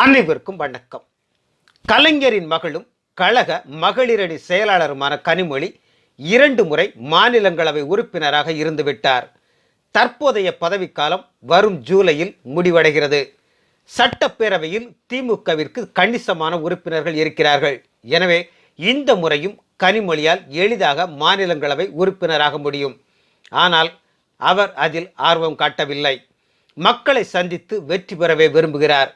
அனைவருக்கும் வணக்கம். கலைஞரின் மகளும் கழக மகளிரணி செயலாளருமான கனிமொழி இரண்டு முறை மாநிலங்களவை உறுப்பினராக இருந்துவிட்டார் தற்போதைய பதவிக்காலம் வரும் ஜூலையில் முடிவடைகிறது. சட்டப்பேரவையில் திமுகவிற்கு கணிசமான உறுப்பினர்கள் இருக்கிறார்கள். எனவே இந்த முறையும் கனிமொழியால் எளிதாக மாநிலங்களவை உறுப்பினராக முடியும். ஆனால் அவர் அதில் ஆர்வம் காட்டவில்லை. மக்களை சந்தித்து வெற்றி பெறவே விரும்புகிறார்.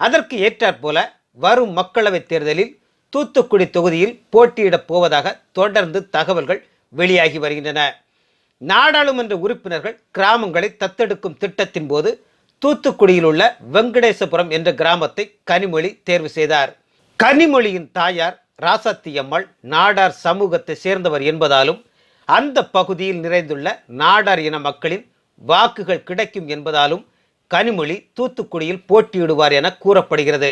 அதற்கு ஏற்றாற்போல வரும் மக்களவைத் தேர்தலில் தூத்துக்குடி தொகுதியில் போட்டியிடப் போவதாக தொடர்ந்து தகவல்கள் வெளியாகி வருகின்றன. நாடாளுமன்ற உறுப்பினர்கள் கிராமங்களை தத்தெடுக்கும் திட்டத்தின் போது தூத்துக்குடியில் உள்ள வெங்கடேசபுரம் என்ற கிராமத்தை கனிமொழி தேர்வு செய்தார். கனிமொழியின் தாயார் ராசாத்தி அம்மாள் நாடார் சமூகத்தை சேர்ந்தவர் என்பதாலும் அந்த பகுதியில் நிறைந்துள்ள நாடார் இன மக்களின் வாக்குகள் கிடைக்கும் என்பதாலும் கனிமொழி தூத்துக்குடியில் போட்டியிடுவார் என கூறப்படுகிறது.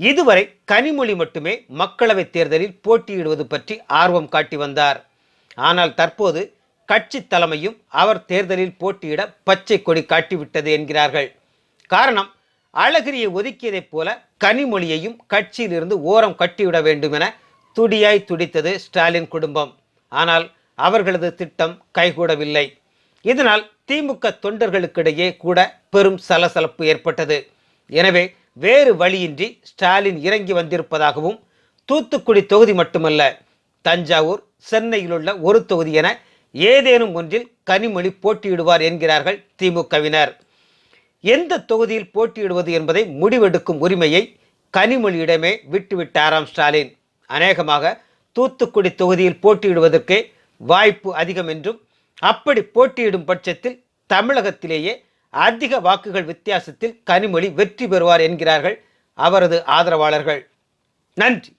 இதுவரை கனிமொழி மட்டுமே மக்களவைத் தேர்தலில் போட்டியிடுவது பற்றி ஆர்வம் காட்டி வந்தார். ஆனால் தற்போது கட்சி தலைமையும் அவர் தேர்தலில் போட்டியிட பச்சை கொடி காட்டிவிட்டது என்கிறார்கள். காரணம் அழகிரியை ஒதுக்கியதைப் போல கனிமொழியையும் கட்சியிலிருந்து ஓரம் கட்டிவிட வேண்டும் என துடியாய் துடித்தது ஸ்டாலின் குடும்பம். ஆனால் அவர்களது திட்டம் கைகூடவில்லை. இதனால் திமுக தொண்டர்களுக்கிடையே கூட பெரும் சலசலப்பு ஏற்பட்டது. எனவே வேறு வழியின்றி ஸ்டாலின் இறங்கி வந்திருப்பதாகவும் தூத்துக்குடி தொகுதி மட்டுமல்ல தஞ்சாவூர் சென்னையில் உள்ள ஒரு தொகுதி என ஏதேனும் ஒன்றில் கனிமொழி போட்டியிடுவார் என்கிறார்கள் திமுகவினர். எந்த தொகுதியில் போட்டியிடுவது என்பதை முடிவெடுக்கும் உரிமையை கனிமொழியிடமே விட்டுவிட்டாராம் ஸ்டாலின். அநேகமாக தூத்துக்குடி தொகுதியில் போட்டியிடுவதற்கே வாய்ப்பு அதிகம் என்றும் அப்படி போட்டியிடும் பட்சத்தில் தமிழகத்திலேயே அதிக வாக்குகள் வித்தியாசத்தில் கனிமொழி வெற்றி பெறுவார் என்கிறார்கள் அவரது ஆதரவாளர்கள். நன்றி.